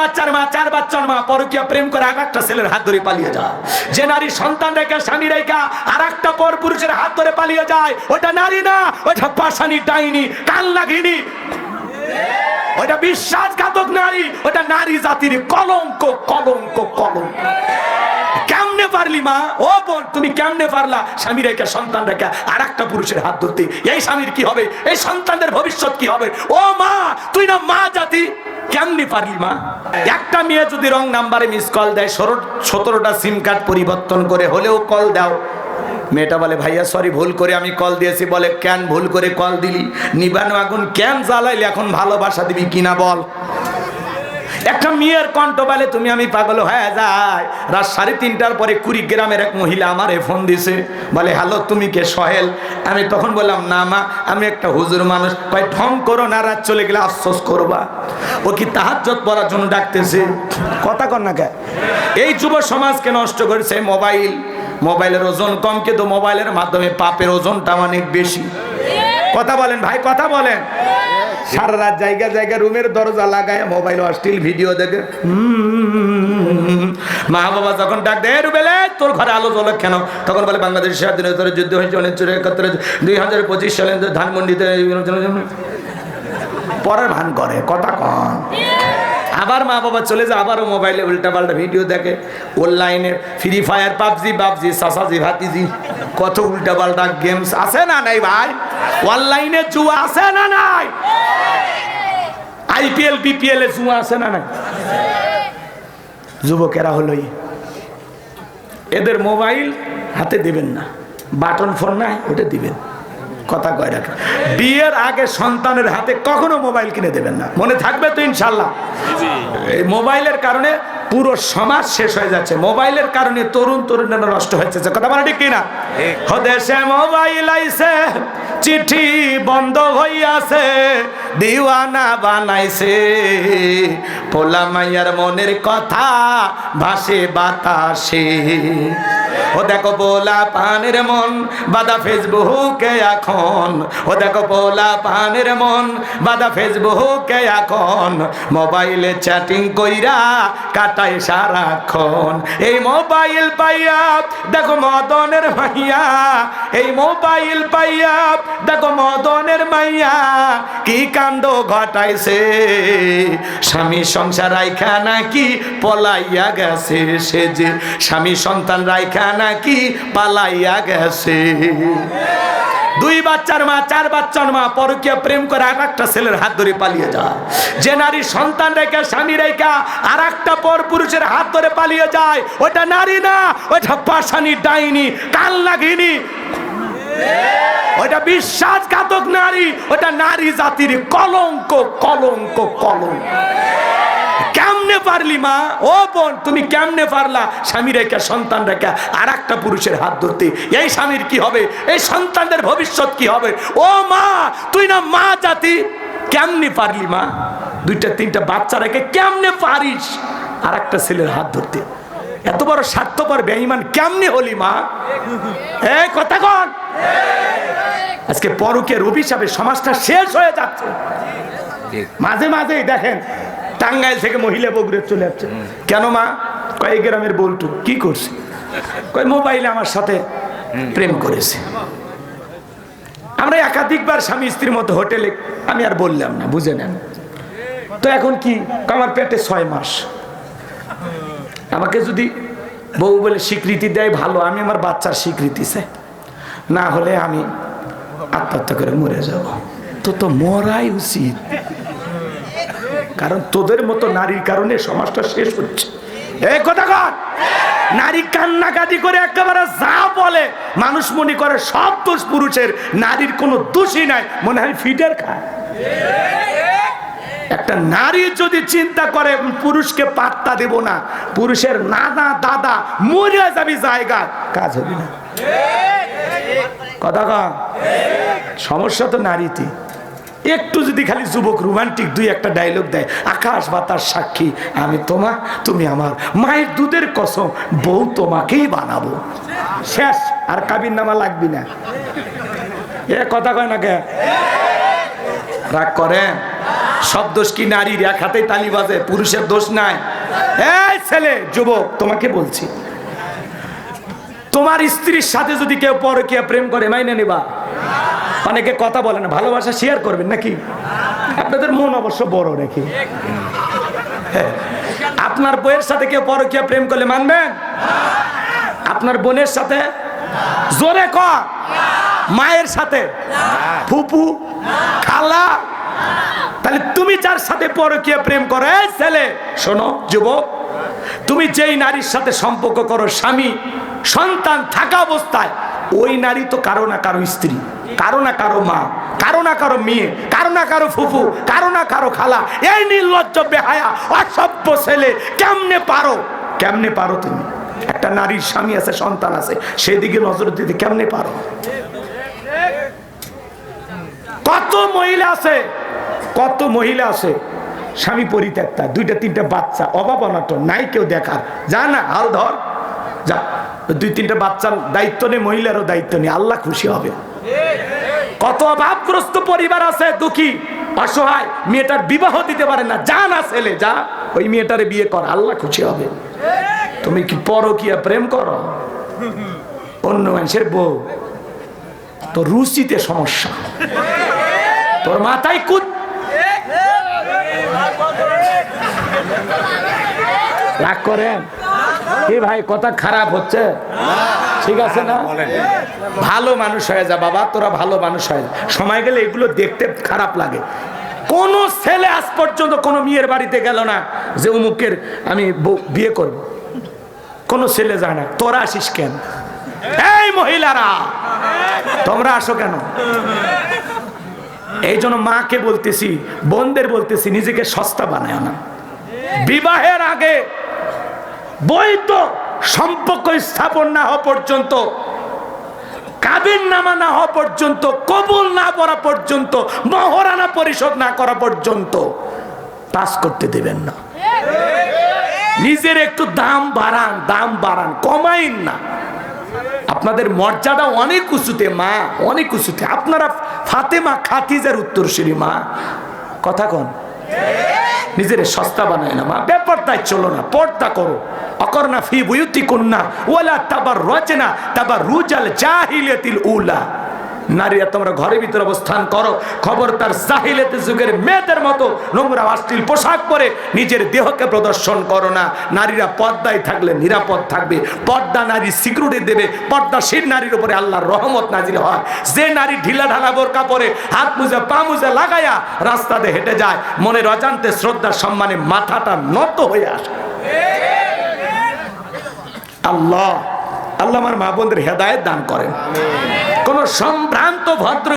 বাচ্চার মা, চার বাচ্চার মা পরকিয়া প্রেম করে আর একটা ছেলের হাত ধরে পালিয়ে যায়। যে নারী সন্তান রেখা, স্বামী রেখা আর একটা পর পুরুষের হাত ধরে পালিয়ে যায় ওটা নারী না ওটা পাশানি ডাইনি কাল লাগিনি ওটা বিশ্বাসঘাতক নারী ওটা নারী জাতির কলঙ্ক কলঙ্ক কলঙ্ক। মা, ও বোন, তুমি কেমনে পারলা? স্বামী রেখে, সন্তান রেখে আর একটা পুরুষের হাত ধরতে। এই স্বামীর কি হবে? এই সন্তানদের ভবিষ্যৎ কি হবে? ও মা, তুই না মা জাতি? কেমনি পারলি মা? একটা মেয়ে যদি রং নাম্বারে মিস কল দেয় সতেরোটা সিম কার্ড পরিবর্তন করে হলেও কল দাও। মেয়েটা বলে, ভাইয়া সরি ভুল করে আমি কল দিয়েছি। বলে, কেন ভুল করে কল দিলি? নিবানো আগুন কেন জ্বালাইলি? এখন ভালোবাসা দিবি কিনা বল। একটা মেয়ের কণ্ঠ বলে তুমি আমি পাগল হয়ে যাই। রাত সাড়ে তিনটার পরে কুড়িগ্রামের এক মহিলা আমারে ফোন দিছে বলে হ্যালো তুমি কে সহেল? আমি তখন বললাম না মা আমি একটা হুজুর মানুষ। ভাই ঢং করো না রাত চলে গেলে আফসোস করবা। ও কি তাহাজ্জত পড়ার জন্য ডাকতেছে? কথা কর না কে? এই যুব সমাজকে নষ্ট করেছে মোবাইল। মোবাইলের ওজন কম কিন্তু মোবাইলের মাধ্যমে পাপের ওজনটা অনেক বেশি। কথা বলেন ভাই কথা বলেন। সারা রাত জায়গা জায়গা রুমের দরজা লাগায় মোবাইল অশ্লীল ভিডিও দেখে। মা বাবা যখন ডাক দেয় রুবেলে, তোর ঘরে আলো জ্বলে কেন তখন বলে, বাংলাদেশ স্বাধীনতার যুদ্ধ হয়েছে অনেক উনিশশো একাত্তরে দুই হাজার পঁচিশ সালে ধানমন্ডিতে পরের ভান করে, কথা কন আবার মা বাবা চলে যায়, আবারও মোবাইলে উল্টা পাল্টা ভিডিও দেখে। অনলাইনে ফ্রি ফায়ার পাবজি পাবজি, সাসাজি, ভাতিজি, কত উল্টা পাল্টা গেমস আছে না নাই ভাই? অনলাইনে জুয়া আছে না নাই? আইপিএল বিপিএল এ জুয়া আছে না নাই? যুবকেরা হলোই এদের মোবাইল হাতে দিবেন না। বাটন ফোন নাই, ওটা দিবেন। কথা কয় রাখেন বিয়ের আগে সন্তানের হাতে কখনো মোবাইল কিনে দেবেন না। মনে থাকবে তো ইনশাল্লাহ। এই মোবাইলের কারণে পুরো সমাজ শেষ হয়ে যাচ্ছে। মোবাইলের কারণে তরুণ তরুণেরা নষ্ট হয়েছে। কথা বলা ঠিক কিনা? দেশে মোবাইল আইছে চিঠি বন্ধ হইয়াছে। দিওয়ানা বানাইছে। পোলা মাইয়ার মনের কথা ভাসে বাতাসে। ও দেখো পোলা পানের মন, বাদা ফেসবুকে এখন। ও দেখো পোলা পানের মন, বাদা ফেসবুকে এখন। মোবাইলে চ্যাটিং কইরা কাটায় সারাক্ষণ। এই মোবাইল পাইয়া, দেখো মদনের মাইয়া। এই মোবাইল পাইয়া, দেখো মদনের মাইয়া। কি কাণ্ড ঘটাইছে। স্বামী সংসার রাইখা নাকি পলাইয়া গেছে। সে যে স্বামী সন্তান রাইখা নাকি পালাইয়া গেছে। দুই বাচ্চার মা, চার বাচ্চার মা, পরকীয় প্রেম করে আর একটা ছেলের হাত ধরে পালিয়ে যায়। যে নারী সন্তান রেখা, স্বামী রেখা আর একটা পর পুরুষের হাত ধরে পালিয়ে যায়, ওটা নারী না, ওটা পাশানি ডাইনি, কাল লাগিনি ওটা বিশ্বাসঘাতক নারী ওটা নারী জাতির কলঙ্ক কলঙ্ক কলঙ্ক। কেমনে পারলি মা? ও বোন, তুমি কেমনে পারলা? স্বামী রেখা, সন্তান রেখা আর একটা পুরুষের হাত ধরতে। এই স্বামীর কি হবে? এই সন্তানদের ভবিষ্যৎ কি হবে? ও মা, তুই না মা জাতি? কেমনে পারলি মা? দুইটা, তিনটা বাচ্চা রেখে কেমনে পারিস? আর একটা ছেলের হাত ধরতে। এত বড় স্বার্থপর বেঈমান কেমনি হলি মা? এ, কথা কন। আজকে পরকের অভিশাপে সমাজটা শেষ হয়ে যাচ্ছে। মাঝে মাঝেই দেখেন, টাঙ্গাইল থেকে মহিলা বগুড়ে চলে যাচ্ছে কেন মা? কয়েক গ্রামের বলটু, কি করছে? কয়, মোবাইলে আমার সাথে প্রেম করেছে। আমরা একাধিকবার স্বামী স্ত্রীর মতো হোটেলে, আমি আর বললাম না, বুঝে নেন। তো এখন কি? আমার পেটে ছয় মাস। আমাকে যদি বউ বলে স্বীকৃতি দেয়, ভালো, আমি আমার বাচ্চার স্বীকৃতি চাই না হলে আমি আত্মহত্যা করে মরে যাব। তো তো মরাই উচিত। কারণ তোদের মতো নারীর কারণে সমাজটা শেষ হচ্ছে। এই কথা কর। নারী কান্নাকাটি করে একেবারে যা বলে, মানুষ মনে করে সব দোষ পুরুষের। নারীর কোনো দোষই নাই। মনে হয় ফিডার খায়। একটা নারী যদি চিন্তা করে পুরুষকে পাত্তা দেব না, পুরুষের নানা দাদা মরে যাবি জায়গা কাজ হবে না। কথা সমস্যা তো নারীতে। একটু যদি খালি যুবক রোমান্টিক দুই একটা ডায়লগ দেয়, আকাশ বাতাস সাক্ষী, আমি তোমা, তুমি আমার মায়ের দুধের কসম, বউ তোমাকেই বানাবো। শেষ, আর কাবির নামা লাগবি না। এ কথা কয় না কে? রাগ করে সব দোষ কি নারীর? এক হাতে তালি বাজে, পুরুষের দোষ নাই। এই ছেলে, যুবক, তোমাকে বলছি। তোমার স্ত্রীর সাথে যদি কেউ পরকিয়া প্রেম করে, মাইনে নেবা। অনেকে কথা বলে না, ভালোবাসা শেয়ার করবেন নাকি? আপনাদের মন অবশ্য বড় নাকি? হ্যাঁ। আপনার বইয়ের সাথে কেউ পরকিয়া প্রেম করলে মানবেন? আপনার বোনের সাথে? জোরে ক মায়ের সাথে? ফুপু? খালা? তাহলে তুমি যার সাথে পরকিয়া প্রেম করো ছেলে, শোনো, যুবক, তুমি যেই নারীর সাথে সম্পর্ক করো, স্বামী, সন্তান থাকা অবস্থায়, ওই নারী তো কারও না কারও স্ত্রী, কারও না কারও মা, কারও না কারও মেয়ে, কারও না কারও ফুফু, কারও না কারও খালা, এই নির্লজ্জ, বেহায়া, অসভ্য ছেলে, কেমনে পারো? কেমনে পারো তুমি? একটা নারীর স্বামী আছে, সন্তান আছে, সেদিকে নজর দিতে কেমনে পারো? কত মহিলা আছে? কত মহিলা আছে? স্বামী পরিত্যক্তা, দুইটা, তিনটা বাচ্চা, অভাব অনাটন, নাই কেউ দেখার। যা না, হাল ধর। যা, দুই, তিনটা বাচ্চার দায়িত্ব নেই মহিলারও দায়িত্ব নেই আল্লাহ খুশি হবে। কত অভাবগ্রস্ত পরিবার আছে, দুঃখী, অসহায়, মেয়েটার বিবাহ দিতে পারে না। যা না, ছেলে, যা, ওই মেয়েটারে বিয়ে কর, আল্লাহ খুশি হবে। তুমি কি পরকিয়া প্রেম করো? অন্য মানুষের বউ তো রুচিতে সমস্যা। তোর মাথায় কুদ রাগ করেন কি ভাই কথা খারাপ হচ্ছে? ঠিক আছে না? ভালো মানুষ হয়ে যা বাবা তোরা ভালো মানুষ হয়ে যা। সময় গেলে এগুলো দেখতে খারাপ লাগে। কোন ছেলে আজ পর্যন্ত কোনো মেয়ের বাড়িতে গেল না যে অমুকের আমি বিয়ে করব। কোন ছেলে যায় না। তোরা আসিস কেন? এই মহিলারা! তোমরা আসো কেন? এই জন্য মাকে বলতেছি বোনদের বলতেছি নিজেকে সস্তা বানায় না বিবাহের আগে বৈধ সম্পর্ক স্থাপন না হওয়া পর্যন্ত কাবিন নামা না হওয়া পর্যন্ত কবুল না করা পর্যন্ত মহরানা পরিশোধ না করা পর্যন্ত পাস করতে দেবেন না। নিজের একটু দাম বাড়ান দাম বাড়ান কমাইন না। আপনাদের মর্যাদা অনেক উঁচুতে, মা, অনেক উঁচুতে। আপনারা ফাতেমা খাতিজার উত্তরসূরি, মা। কথা কন। নিজের সস্তা বানায় না, মা। বেপরদায় চলো না, পর্দা করো। অকর্ণা ফি বুয়ুতি কন্যা ওলা তাবার রচনা তাবার রুজাল জাহিলিয়াতিল উলা। নারীরা তোমরা ঘরের ভিতরে অবস্থান করো। খবর তার জাহিলিয়াতি যুগের মেয়েদের মতো নোংরা অশ্লীল পোশাক পরে নিজের দেহকে প্রদর্শন করো না। নারীরা পর্দায় থাকলে নিরাপদ থাকবে। পর্দা নারী সিকিউরিটি দেবে। পর্দাশীল নারীর উপরে আল্লাহর রহমত নাজির হয়। যে নারী ঢিলা ঢালা বোরকা পরে হাত মুজে, পা মুজে লাগায়া রাস্তাতে হেঁটে যায়, মনের অজান্তে শ্রদ্ধা সম্মানে মাথাটা নত হয়ে আসে। আল্লাহ আল্লাহ আমার মা বোনদের হেদায়ত দান করেন। কোন সম্ভ্রান্ত ভদ্র